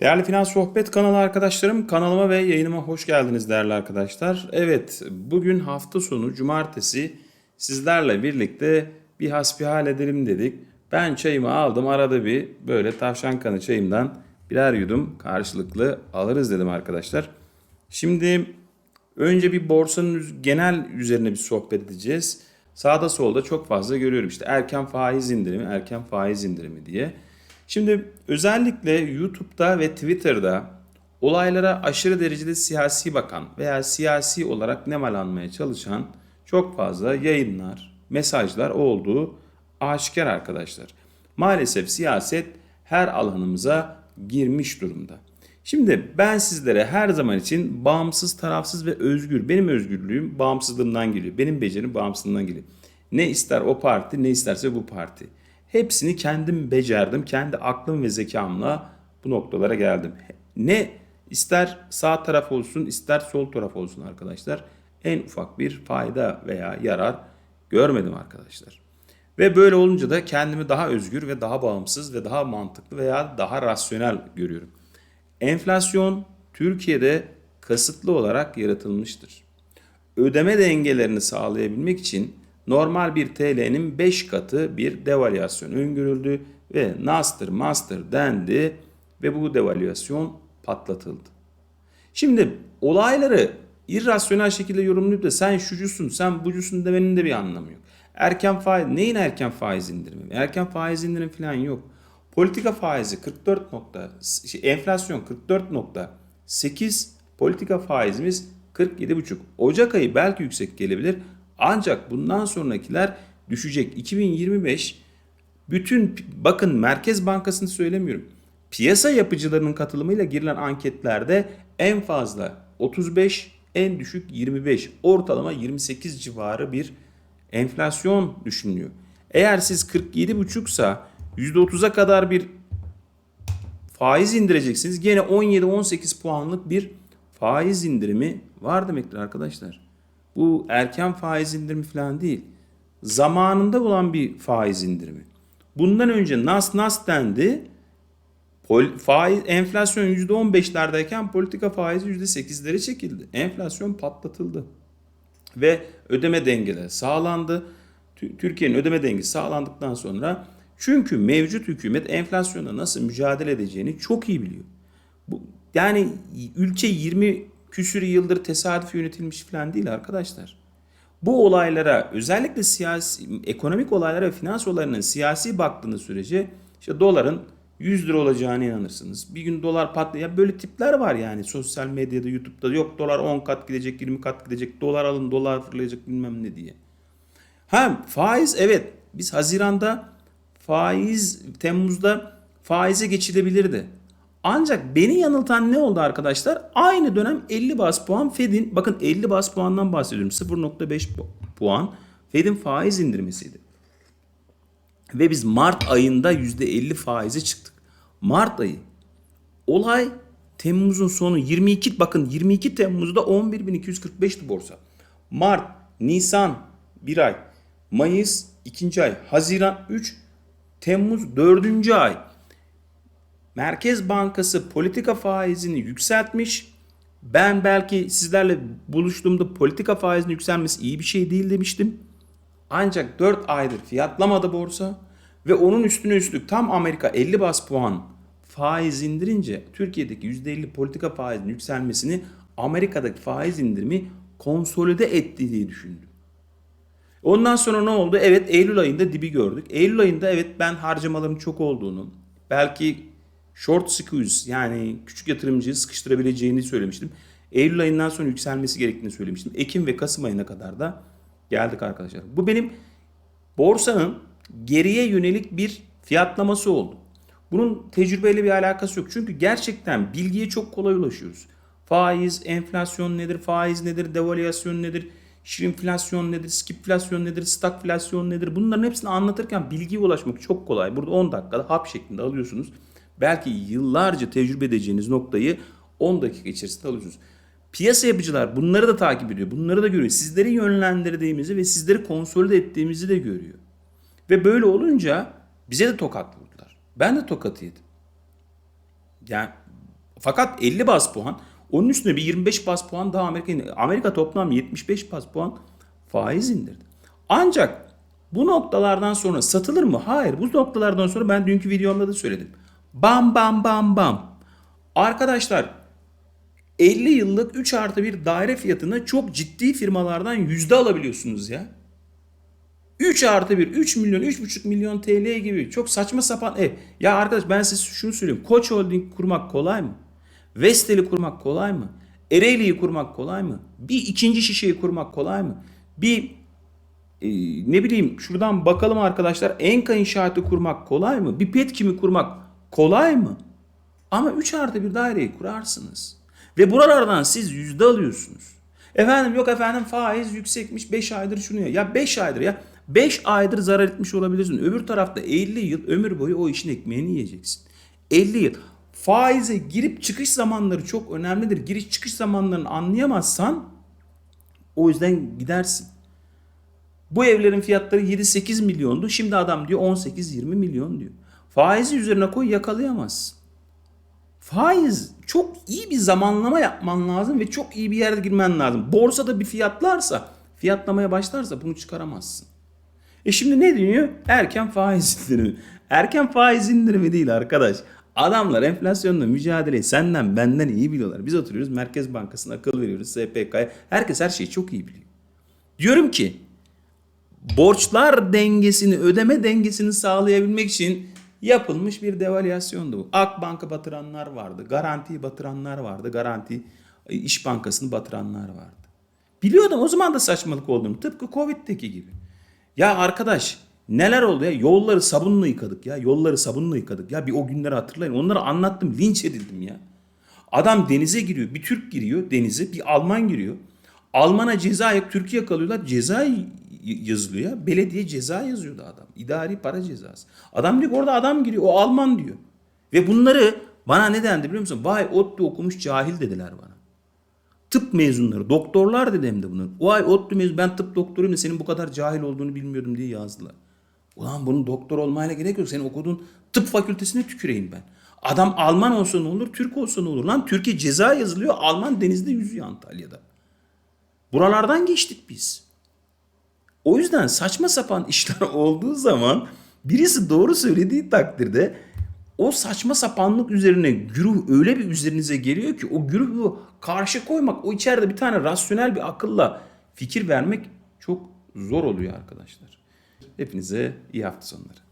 Değerli Finans Sohbet kanalı arkadaşlarım, kanalıma ve yayınıma hoş geldiniz değerli arkadaşlar. Evet, bugün hafta sonu cumartesi sizlerle birlikte bir hasbihal edelim dedik. Ben çayımı aldım, arada bir böyle tavşan kanı çayımdan birer yudum karşılıklı alırız dedim arkadaşlar. Şimdi önce bir borsanın genel üzerine bir sohbet edeceğiz. Sağda solda çok fazla görüyorum işte erken faiz indirimi, erken faiz indirimi diye. Şimdi özellikle YouTube'da ve Twitter'da olaylara aşırı derecede siyasi bakan veya siyasi olarak nemalanmaya çalışan çok fazla yayınlar, mesajlar olduğu aşikar arkadaşlar. Maalesef siyaset her alanımıza girmiş durumda. Şimdi ben sizlere her zaman için bağımsız, tarafsız ve özgür. Benim özgürlüğüm bağımsızlığımdan geliyor. Benim becerim bağımsızlığımdan geliyor. Ne ister o parti, ne isterse bu parti. Hepsini kendim becerdim. Kendi aklım ve zekamla bu noktalara geldim. Ne ister sağ taraf olsun, ister sol taraf olsun arkadaşlar. En ufak bir fayda veya yarar görmedim arkadaşlar. Ve böyle olunca da kendimi daha özgür ve daha bağımsız ve daha mantıklı veya daha rasyonel görüyorum. Enflasyon Türkiye'de kasıtlı olarak yaratılmıştır. Ödeme dengelerini sağlayabilmek için normal bir TL'nin 5 katı bir devalüasyon öngörüldü ve nastır master dendi ve bu devalüasyon patlatıldı. Şimdi olayları irrasyonel şekilde yorumlayıp da sen şucusun, sen bucusun demenin de bir anlamı yok. Erken faiz, neyin erken faiz indirimi? Erken faiz indirim falan yok. Politika faizi 44 nokta, şey, enflasyon 44.8, politika faizimiz 47.5. Ocak ayı belki yüksek gelebilir ancak bundan sonrakiler düşecek. 2025 bütün bakın Merkez Bankası'nı söylemiyorum. Piyasa yapıcılarının katılımıyla girilen anketlerde en fazla 35, en düşük 25, ortalama 28 civarı bir enflasyon düşünülüyor. Eğer siz 47,5'sa %30'a kadar bir faiz indireceksiniz. Gene 17-18 puanlık bir faiz indirimi var demektir arkadaşlar. Bu erken faiz indirimi falan değil. Zamanında olan bir faiz indirimi. Bundan önce nas nas dendi. Pol, faiz, enflasyon %15'lerdeyken politika faizi %8'lere çekildi. Enflasyon patlatıldı. Ve ödeme dengeleri sağlandı. Tü- Türkiye'nin ödeme dengesi sağlandıktan sonra çünkü mevcut hükümet enflasyona nasıl mücadele edeceğini çok iyi biliyor. Bu, yani ülke 20 küsür yıldır tesadüf yönetilmiş falan değil arkadaşlar. Bu olaylara özellikle siyasi, ekonomik olaylara ve finans olaylarının siyasi baktığınız sürece işte doların 100 lira olacağına inanırsınız. Bir gün dolar patlıyor. Ya böyle tipler var yani sosyal medyada, YouTube'da. Yok dolar 10 kat gidecek, 20 kat gidecek. Dolar alın, dolar fırlayacak bilmem ne diye. Ha faiz evet biz Haziran'da faiz Temmuz'da faize geçilebilirdi. Ancak beni yanıltan ne oldu arkadaşlar? Aynı dönem 50 bas puan Fed'in bakın 50 bas puandan bahsediyorum. 0.5 pu- puan Fed'in faiz indirmesiydi. Ve biz Mart ayında %50 faize çıktık. Mart ayı. Olay Temmuz'un sonu 22 bakın 22 Temmuz'da 11.245'ti borsa. Mart, Nisan 1 ay, Mayıs 2. ay, Haziran 3, Temmuz 4. ay. Merkez Bankası politika faizini yükseltmiş. Ben belki sizlerle buluştuğumda politika faizinin yükselmesi iyi bir şey değil demiştim. Ancak 4 aydır fiyatlamadı borsa ve onun üstüne üstlük tam Amerika 50 bas puan faiz indirince Türkiye'deki %50 politika faizinin yükselmesini Amerika'daki faiz indirimi konsolide etti diye düşündüm. Ondan sonra ne oldu? Evet Eylül ayında dibi gördük. Eylül ayında evet ben harcamaların çok olduğunu, belki short squeeze yani küçük yatırımcıyı sıkıştırabileceğini söylemiştim. Eylül ayından sonra yükselmesi gerektiğini söylemiştim. Ekim ve Kasım ayına kadar da geldik arkadaşlar. Bu benim borsanın geriye yönelik bir fiyatlaması oldu. Bunun tecrübeyle bir alakası yok. Çünkü gerçekten bilgiye çok kolay ulaşıyoruz. Faiz, enflasyon nedir, faiz nedir, devalüasyon nedir, şirinflasyon nedir, skipflasyon nedir, stagflasyon nedir? Bunların hepsini anlatırken bilgiye ulaşmak çok kolay. Burada 10 dakikada hap şeklinde alıyorsunuz. Belki yıllarca tecrübe edeceğiniz noktayı 10 dakika içerisinde alıyorsunuz. Piyasa yapıcılar bunları da takip ediyor. Bunları da görüyor. Sizleri yönlendirdiğimizi ve sizleri konsolide ettiğimizi de görüyor. Ve böyle olunca bize de tokat vurdular. Ben de tokat yedim. Yani Fakat 50 bas puan onun üstüne bir 25 bas puan daha Amerika Amerika toplam 75 bas puan faiz indirdi. Ancak bu noktalardan sonra satılır mı? Hayır. Bu noktalardan sonra ben dünkü videomda da söyledim. Bam bam bam bam. Arkadaşlar 50 yıllık 3 artı 1 daire fiyatını çok ciddi firmalardan yüzde alabiliyorsunuz ya. 3 artı 1, 3 milyon, 3,5 milyon TL gibi çok saçma sapan ev. Ya arkadaş ben size şunu söyleyeyim. Koç Holding kurmak kolay mı? Vestel'i kurmak kolay mı? Ereğli'yi kurmak kolay mı? Bir ikinci şişeyi kurmak kolay mı? Bir e, ne bileyim şuradan bakalım arkadaşlar Enka inşaatı kurmak kolay mı? Bir Petkim'i kurmak kolay mı? Ama 3 artı bir daireyi kurarsınız. Ve buralardan siz yüzde alıyorsunuz. Efendim yok efendim faiz yüksekmiş 5 aydır şunu ya. Ya 5 aydır ya. 5 aydır zarar etmiş olabilirsin. Öbür tarafta 50 yıl ömür boyu o işin ekmeğini yiyeceksin. 50 yıl. Faize girip çıkış zamanları çok önemlidir. Giriş çıkış zamanlarını anlayamazsan o yüzden gidersin. Bu evlerin fiyatları 7-8 milyondu. Şimdi adam diyor 18-20 milyon diyor. Faizi üzerine koy yakalayamazsın. Faiz çok iyi bir zamanlama yapman lazım ve çok iyi bir yerde girmen lazım. Borsada bir fiyatlarsa, fiyatlamaya başlarsa bunu çıkaramazsın. E şimdi ne diyor? Erken faiz indirimi. Erken faiz indirimi değil arkadaş. Adamlar enflasyonla mücadeleyi senden benden iyi biliyorlar. Biz oturuyoruz Merkez Bankası'na akıl veriyoruz SPK'ya. Herkes her şeyi çok iyi biliyor. Diyorum ki borçlar dengesini, ödeme dengesini sağlayabilmek için yapılmış bir devalüasyondu bu. Akbank'ı batıranlar vardı, Garanti'yi batıranlar vardı, Garanti e, İş Bankası'nı batıranlar vardı. Biliyordum o zaman da saçmalık olduğunu. Tıpkı Covid'deki gibi. Ya arkadaş neler oldu ya? Yolları sabunla yıkadık ya. Yolları sabunla yıkadık ya. Bir o günleri hatırlayın. Onları anlattım. Linç edildim ya. Adam denize giriyor. Bir Türk giriyor denize. Bir Alman giriyor. Alman'a ceza yok. Türkiye kalıyorlar. Ceza yazılıyor ya. Belediye ceza yazıyordu adam. İdari para cezası. Adam diyor orada adam giriyor. O Alman diyor. Ve bunları bana ne dendi biliyor musun? Vay ODTÜ okumuş cahil dediler bana. Tıp mezunları, doktorlar dedi hem de bunu. Vay ODTÜ mezun, ben tıp doktoruyum da senin bu kadar cahil olduğunu bilmiyordum diye yazdılar. Ulan bunun doktor olmayla gerek yok. Senin okuduğun tıp fakültesine tüküreyim ben. Adam Alman olsa ne olur, Türk olsa ne olur? Lan Türkiye ceza yazılıyor, Alman denizde yüzüyor Antalya'da. Buralardan geçtik biz. O yüzden saçma sapan işler olduğu zaman birisi doğru söylediği takdirde o saçma sapanlık üzerine güruh öyle bir üzerinize geliyor ki o güruhu karşı koymak, o içeride bir tane rasyonel bir akılla fikir vermek çok zor oluyor arkadaşlar. Hepinize iyi hafta sonları.